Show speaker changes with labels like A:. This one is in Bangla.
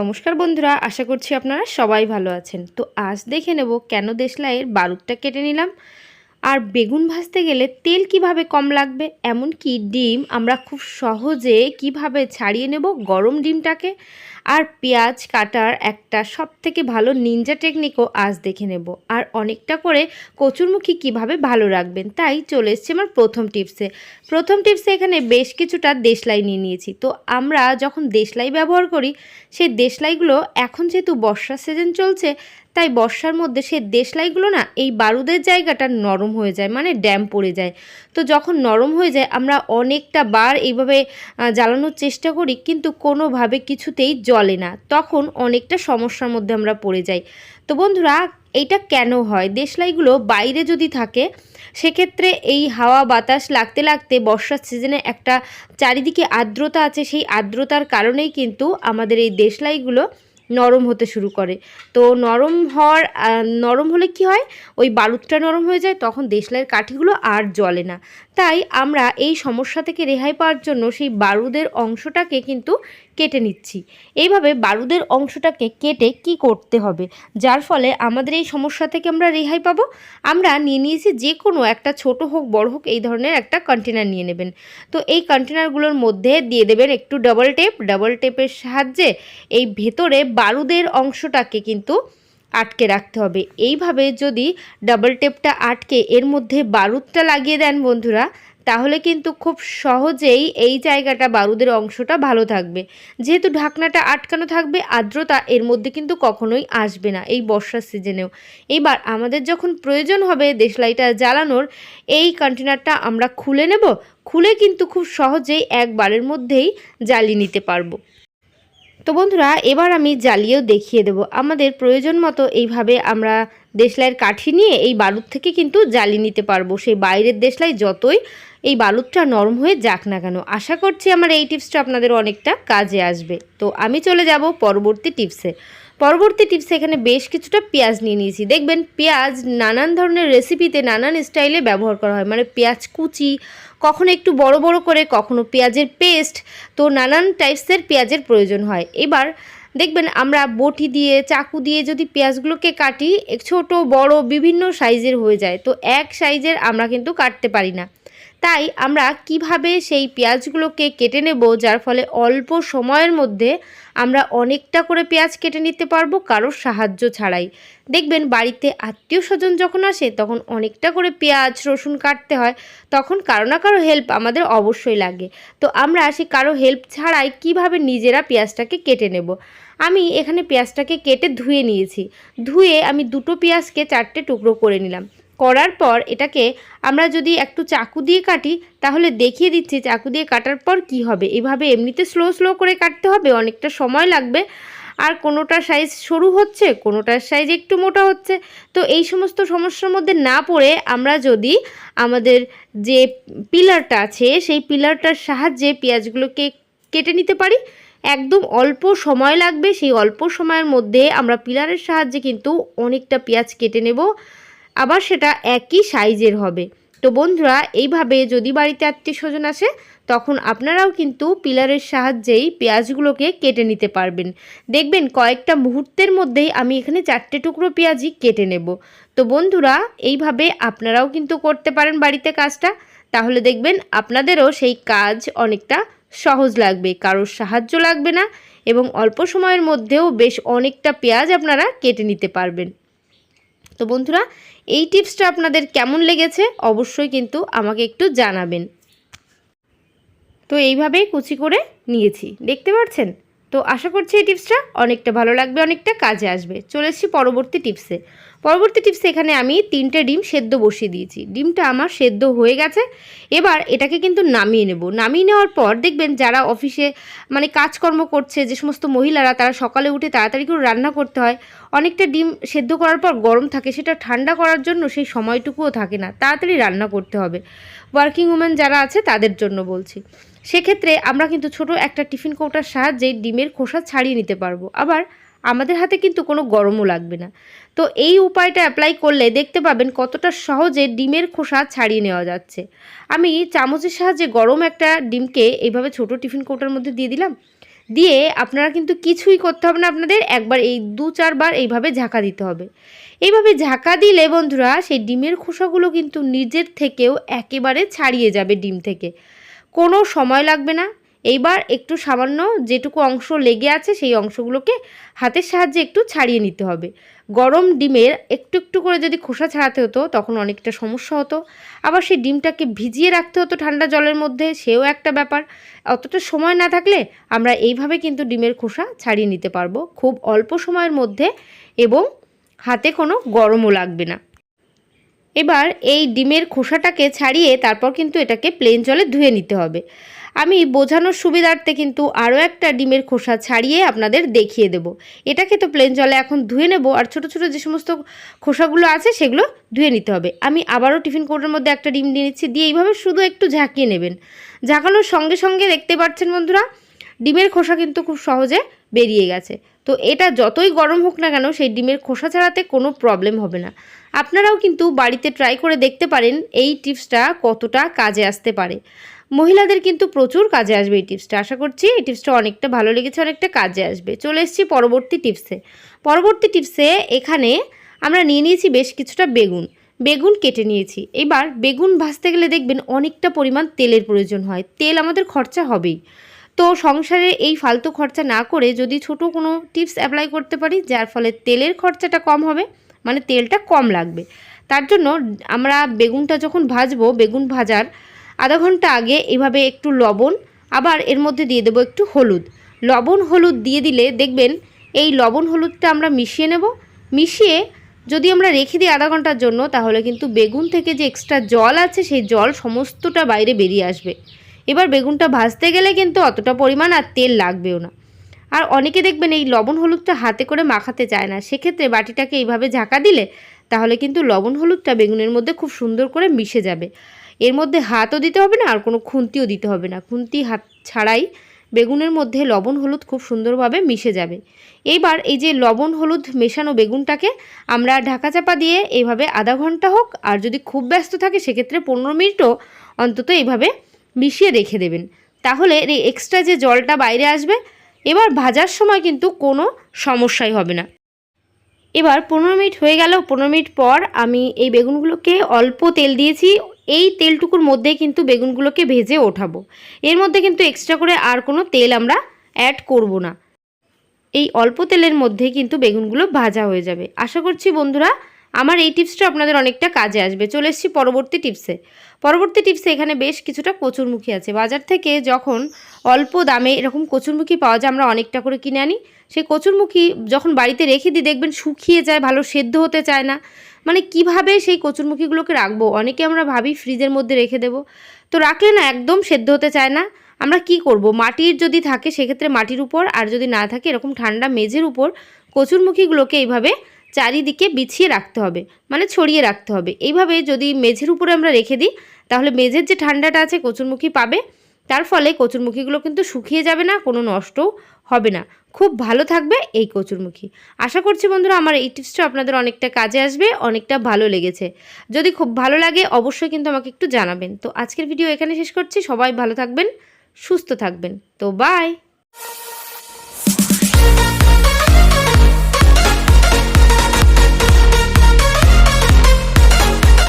A: নমস্কার বন্ধুরা, আশা করছি আপনারা সবাই ভালো আছেন। তো আজ দেখে নেব কেন দেশলাইয়ের বারুদটা কেটে নিলাম। আর বেগুন ভাজতে গেলে তেল কীভাবে কম লাগবে? এমনকি ডিম আমরা খুব সহজে কীভাবে ছাড়িয়ে নেব গরম ডিমটাকে? আর পেঁয়াজ, কাটার একটা সব থেকে ভালো নিনজা টেকনিকও আজ দেখে নেব। আর অনেকটা করে কচুরমুখী কীভাবে ভালো রাখবেন, তাই চলে এসছে আমার প্রথম টিপসে। প্রথম টিপসে এখানে বেশ কিছুটা দেশলাই নিয়ে নিয়েছি। তো আমরা যখন দেশলাই ব্যবহার করি, সেই দেশলাইগুলো এখন যেহেতু বর্ষার সিজন চলছে তাই বর্ষার মধ্যে সে দেশলাইগুলো না, এই বারুদের জায়গাটা নরম হয়ে যায় মানে ড্যাম পড়ে যায়। তো যখন নরম হয়ে যায়, আমরা অনেকটা বার এইভাবে জ্বালানোর চেষ্টা করি, কিন্তু কোনোভাবে কিছুতেই জ্বলে না। তখন অনেকটা সমস্যার মধ্যে আমরা পড়ে যাই। তো বন্ধুরা এইটা কেন হয়? দেশলাইগুলো বাইরে যদি থাকে, সেক্ষেত্রে এই হাওয়া বাতাস লাগতে লাগতে বর্ষার সিজনে একটা চারিদিকে আর্দ্রতা আছে। সেই আর্দ্রতার কারণেই কিন্তু আমাদের এই দেশলাইগুলো নরম হতে শুরু করে। তো নরম হওয়ার নরম হলে কি হয়? ওই বারুদটা নরম হয়ে যায়, তখন দেশলাইয়ের কাঠিগুলো আর জ্বলে না। তাই আমরা এই সমস্যা থেকে রেহাই পাওয়ার জন্য সেই বারুদের অংশটাকে কিন্তু কেটে নিচ্ছি। এইভাবে বারুদের অংশটাকে কেটে কি করতে হবে? যার ফলে আমাদের এই সমস্যা থেকে আমরা রেহাই পাবো। আমরা নিয়ে নিয়েছি যে কোনো একটা ছোট হোক, বড় হোক, এই ধরনের একটা কন্টেনার নিয়ে নেবেন। তো এই কন্টেনারগুলোর মধ্যে দিয়ে দেবেন একটু ডবল টেপ ডবল টেপের সাহায্যে এই ভেতরে বারুদের অংশটাকে কিন্তু আটকে রাখতে হবে। এইভাবে যদি ডাবল টেপটা আটকে এর মধ্যে বারুদটা লাগিয়ে দেন বন্ধুরা, তাহলে কিন্তু খুব সহজেই এই জায়গাটা, বারুদের অংশটা ভালো থাকবে। যেহেতু ঢাকনাটা আটকানো থাকবে, আর্দ্রতা এর মধ্যে কিন্তু কখনোই আসবে না এই বর্ষার সিজনেও। এবার আমাদের যখন প্রয়োজন হবে দেশলাইটা জ্বালানোর, এই কন্টেনারটা আমরা খুলে নেব। খুলে কিন্তু খুব সহজেই একবারের মধ্যেই জ্বালিয়ে নিতে পারব। তো বন্ধুরা, এবার আমি জ্বালিয়েও দেখিয়ে দেব। আমাদের প্রয়োজন মতো এইভাবে আমরা দেশলাইয়ের কাঠি নিয়ে এই বালুর থেকে কিন্তু জ্বালিয়ে নিতে পারব। সেই বাইরের দেশলাই যতই এই বালুরটা নরম হয়ে যাক না কেন, আশা করছি আমার এই টিপসটা আপনাদের অনেকটা কাজে আসবে। তো আমি চলে যাব পরবর্তী টিপসে। পরবর্তী টিপসে এখানে বেশ কিছুটা পেঁয়াজ নিয়ে নিয়েছি। দেখবেন পেঁয়াজ নানান ধরনের রেসিপিতে নানান স্টাইলে ব্যবহার করা হয়। মানে পেঁয়াজ কুচি কখনো একটু বড় বড় করে, কখনো পেঁয়াজের পেস্ট তো নানান টাইপসের পেঁয়াজের প্রয়োজন হয়। এবার দেখবেন আমরা বটি দিয়ে, চাকু দিয়ে যদি পেঁয়াজগুলোকে কাটি, ছোটো, বড়, বিভিন্ন সাইজের হয়ে যায়, তো এক সাইজের আমরা কিন্তু কাটতে পারি না। তাই আমরা কীভাবে সেই পেঁয়াজগুলোকে কেটে নেব, যার ফলে অল্প সময়ের মধ্যে আমরা অনেকটা করে পেঁয়াজ কেটে নিতে পারব কারোর সাহায্য ছাড়াই। দেখবেন বাড়িতে আত্মীয় স্বজন যখন আসে, তখন অনেকটা করে পেঁয়াজ, রসুন কাটতে হয়, তখন কারও না কারও হেল্প আমাদের অবশ্যই লাগে। তো আমরা সে কারও হেল্প ছাড়াই কীভাবে নিজেরা পেঁয়াজটাকে কেটে নেব। আমি এখানে পেঁয়াজটাকে কেটে ধুয়ে নিয়েছি। ধুয়ে আমি দুটো পেঁয়াজকে চারটে টুকরো করে নিলাম। করার পর এটাকে আমরা যদি একটু চাকু দিয়ে কাটি, তাহলে দেখিয়ে দিচ্ছি চাকু দিয়ে কাটার পর কি হবে। এভাবে এমনিতে স্লো স্লো করে কাটতে হবে, অনেকটা সময় লাগবে। আর কোনোটার সাইজ সরু হচ্ছে কোনোটার সাইজ একটু মোটা হচ্ছে। তো এই সমস্ত সমস্যার মধ্যে না পড়ে আমরা যদি আমাদের যে পিলারটা আছে, সেই পিলারটার সাহায্যে পেঁয়াজগুলোকে কেটে নিতে পারি। একদম অল্প সময় লাগবে, সেই অল্প সময়ের মধ্যে আমরা পিলারের সাহায্যে কিন্তু অনেকটা পেঁয়াজ কেটে নেব। আবার সেটা একই সাইজের হবে। তো বন্ধুরা, এইভাবে যদি বাড়িতে আত্মীয় স্বজন আসে, তখন আপনারাও কিন্তু পিলারের সাহায্যেই পেঁয়াজগুলোকে কেটে নিতে পারবেন। দেখবেন কয়েকটা মুহূর্তের মধ্যেই আমি এখানে চারটে টুকরো পেঁয়াজই কেটে নেব। তো বন্ধুরা, এইভাবে আপনারাও কিন্তু করতে পারেন বাড়িতে কাজটা। তাহলে দেখবেন আপনাদেরও সেই কাজ অনেকটা সহজ লাগবে, কারোর সাহায্য লাগবে না এবং অল্প সময়ের মধ্যেও বেশ অনেকটা পেঁয়াজ আপনারা কেটে নিতে পারবেন। তো বন্ধুরা, এই টিপসটা আপনাদের কেমন লেগেছে অবশ্যই কিন্তু আমাকে একটু জানাবেন। তো এইভাবেই কুচি করে নিয়েছি। দেখতে পাচ্ছেন তো আশা করছি এই টিপসটা অনেকটা ভালো লাগবে, অনেকটা কাজে আসবে। চলে এসেছি পরবর্তী টিপসে। পরবর্তী টিপসে এখানে আমি তিনটে ডিম সেদ্ধ বসিয়ে দিয়েছি। ডিমটা আমার সেদ্ধ হয়ে গেছে। এবার এটাকে কিন্তু নামিয়ে নেব। নামিয়ে নেওয়ার পর দেখবেন যারা অফিসে মানে কাজকর্ম করছে, যে সমস্ত মহিলারা, তারা সকালে উঠে তাড়াতাড়ি করে রান্না করতে হয়, অনেকটা ডিম সেদ্ধ করার পর গরম থাকে, সেটা ঠান্ডা করার জন্য সেই সময়টুকুও থাকে না। তাড়াতাড়ি রান্না করতে হবে। ওয়ার্কিং উমেন যারা আছে তাদের জন্য বলছি। সেক্ষেত্রে আমরা কিন্তু ছোট একটা টিফিন কৌটার সাহায্যে ডিমের খোসা ছাড়িয়ে নিতে পারব। আবার আমাদের হাতে কিন্তু কোনো গরমও লাগবে না। তো এই উপায়টা অ্যাপ্লাই করলে দেখতে পাবেন কতটা সহজে ডিমের খোসা ছাড়িয়ে নেওয়া যাচ্ছে। আমি চামচের সাহায্যে গরম একটা ডিমকে এইভাবে ছোট টিফিন কৌটার মধ্যে দিয়ে দিলাম। দিয়ে আপনারা কিন্তু কিছুই করতে হবে না। আপনাদের একবার এই দু চারবার এইভাবে ঝাঁকা দিতে হবে। এইভাবে ঝাঁকা দিলে বন্ধুরা সেই ডিমের খোসাগুলো কিন্তু নিজের থেকেও একেবারে ছাড়িয়ে যাবে ডিম থেকে। কোনো সময় লাগবে না। এইবার একটু সামান্য যেটুকু অংশ লেগে আছে সেই অংশগুলোকে হাতের সাহায্যে একটু ছাড়িয়ে নিতে হবে। গরম ডিমের একটু একটু করে যদি খোসা ছাড়াতে হতো তখন অনেকটা সমস্যা হতো। আবার সেই ডিমটাকে ভিজিয়ে রাখতে হতো ঠান্ডা জলের মধ্যে সেও একটা ব্যাপার। অতটা সময় না থাকলে আমরা এইভাবে কিন্তু ডিমের খোসা ছাড়িয়ে নিতে পারব। খুব অল্প সময়ের মধ্যে এবং হাতে কোনো গরমও লাগবে না। এবার এই ডিমের খোসাটাকে ছাড়িয়ে তারপর কিন্তু এটাকে প্লেন জলে ধুয়ে নিতে হবে। আমি বোঝানোর সুবিধার্থে কিন্তু আরও একটা ডিমের খোসা ছাড়িয়ে আপনাদের দেখিয়ে দেব। এটাকে তো প্লেন জলে এখন ধুয়ে নেব আর ছোট ছোট যে সমস্ত খোসাগুলো আছে সেগুলো ধুয়ে নিতে হবে। আমি আবারও টিফিন কোটের মধ্যে একটা ডিম দিয়ে নিচ্ছি। দিয়ে এইভাবে শুধু একটু ঝাঁকিয়ে নেবেন। ঝাঁকানোর সঙ্গে সঙ্গে দেখতে পাচ্ছেন বন্ধুরা, ডিমের খোসা কিন্তু খুব সহজে বেরিয়ে গেছে। তো এটা যতই গরম হোক না কেন সেই ডিমের খোসা ছাড়াতে কোনো প্রবলেম হবে না। আপনারাও কিন্তু বাড়িতে ট্রাই করে দেখতে পারেন এই টিপসটা কতটা কাজে আসতে পারে। মহিলাদের কিন্তু প্রচুর কাজে আসবে এই টিপসটা আশা করছি এই টিপসটা অনেকটা ভালো লেগেছে, অনেকটা কাজে আসবে। চলে এসেছি পরবর্তী টিপসে পরবর্তী টিপসে এখানে আমরা নিয়ে নিয়েছি বেশ কিছুটা বেগুন। বেগুন কেটে নিয়েছি। এবার বেগুন ভাজতে গেলে দেখবেন অনেকটা পরিমাণ তেলের প্রয়োজন হয়। তেল আমাদের খরচা হবেই। তো সংসারে এই ফালতু খরচা না করে যদি ছোট কোনো টিপস অ্যাপ্লাই করতে পারি, যার ফলে তেলের খরচাটা কম হবে মানে তেলটা কম লাগবে। তার জন্য আমরা বেগুনটা যখন ভাজবো, বেগুন ভাজার আধা ঘণ্টা আগে এভাবে একটু লবণ, আবার এর মধ্যে দিয়ে দেবো একটু হলুদ। লবণ হলুদ দিয়ে দিলে দেখবেন এই লবণ হলুদটা আমরা মিশিয়ে নেব। মিশিয়ে যদি আমরা রেখে দিই আধা ঘণ্টার জন্য, তাহলে কিন্তু বেগুন থেকে যে এক্সট্রা জল আছে, সেই জল সমস্তটা বাইরে বেরিয়ে আসবে। এবার বেগুনটা ভাজতে গেলে কিন্তু অতটা পরিমাণ আর তেল লাগবেও না। আর অনেকে দেখবেন এই লবণ হলুদটা হাতে করে মাখাতে চায় না। সেক্ষেত্রে বাটিটাকে এইভাবে ঝাঁকা দিলে তাহলে কিন্তু লবণ হলুদটা বেগুনের মধ্যে খুব সুন্দর করে মিশে যাবে। এর মধ্যে হাতও দিতে হবে না, আর কোনো খুন্তিও দিতে হবে না। খুন্তি হাত ছাড়াই বেগুনের মধ্যে লবণ হলুদ খুব সুন্দরভাবে মিশে যাবে। এইবার এই যে লবণ হলুদ মেশানো বেগুনটাকে আমরা ঢাকা চাপা দিয়ে এইভাবে আধা ঘণ্টা হোক, আর যদি খুব ব্যস্ত থাকে সেক্ষেত্রে পনেরো মিনিটও অন্তত এইভাবে মিশিয়ে রেখে দেবেন। তাহলে এই এক্সট্রা যে জলটা বাইরে আসবে, এবার ভাজার সময় কিন্তু কোনো সমস্যাই হবে না। এবার পনেরো মিনিট হয়ে গেল, পনেরো মিনিট পর আমি এই বেগুনগুলোকে অল্প তেল দিয়েছি। এই তেলটুকুর মধ্যে কিন্তু বেগুনগুলোকে ভেজে ওঠাবো। এর মধ্যে কিন্তু এক্সট্রা করে আর কোনো তেল আমরা অ্যাড করব না। এই অল্প তেলের মধ্যে কিন্তু বেগুনগুলো ভাজা হয়ে যাবে। আশা করছি বন্ধুরা আমার এই টিপসটা আপনাদের অনেকটা কাজে আসবে। চলে এসেছি পরবর্তী টিপসে। পরবর্তী টিপসে এখানে বেশ কিছুটা কচুরমুখী আছে। বাজার থেকে যখন অল্প দামে এরকম কচুরমুখী পাওয়া যায়, আমরা অনেকটা করে কিনে আনি। সেই কচুরমুখী যখন বাড়িতে রেখে দিই, দেখবেন শুকিয়ে যায়, ভালো সেদ্ধ হতে চায় না। মানে কীভাবে সেই কচুরমুখীগুলোকে রাখব? অনেকে আমরা ভাবি ফ্রিজের মধ্যে রেখে দেবো। তো রাখলে না একদম সেদ্ধ হতে চায় না। আমরা কি করব? মাটির যদি থাকে, সেক্ষেত্রে মাটির উপর, আর যদি না থাকে, এরকম ঠান্ডা মেঝের উপর কচুরমুখীগুলোকে এইভাবে চারিদিকে বিছিয়ে রাখতে হবে মানে ছড়িয়ে রাখতে হবে। এইভাবে যদি মেঝের উপরে আমরা রেখে দিই, তাহলে মেঝের যে ঠান্ডাটা আছে কচুরমুখী পাবে, তার ফলে কচুরমুখীগুলো কিন্তু শুকিয়ে যাবে না, কোনো নষ্টও হবে না। খুব ভালো থাকবে এই কচুরমুখী। আশা করছি বন্ধুরা, আমার এই টিপসটা আপনাদের অনেকটা কাজে আসবে, অনেকটা ভালো লেগেছে। যদি খুব ভালো লাগে, অবশ্যই কিন্তু আমাকে একটু জানাবেন। তো আজকের ভিডিও এখানে শেষ করছি, সবাই ভালো থাকবেন, সুস্থ থাকবেন। তো বাই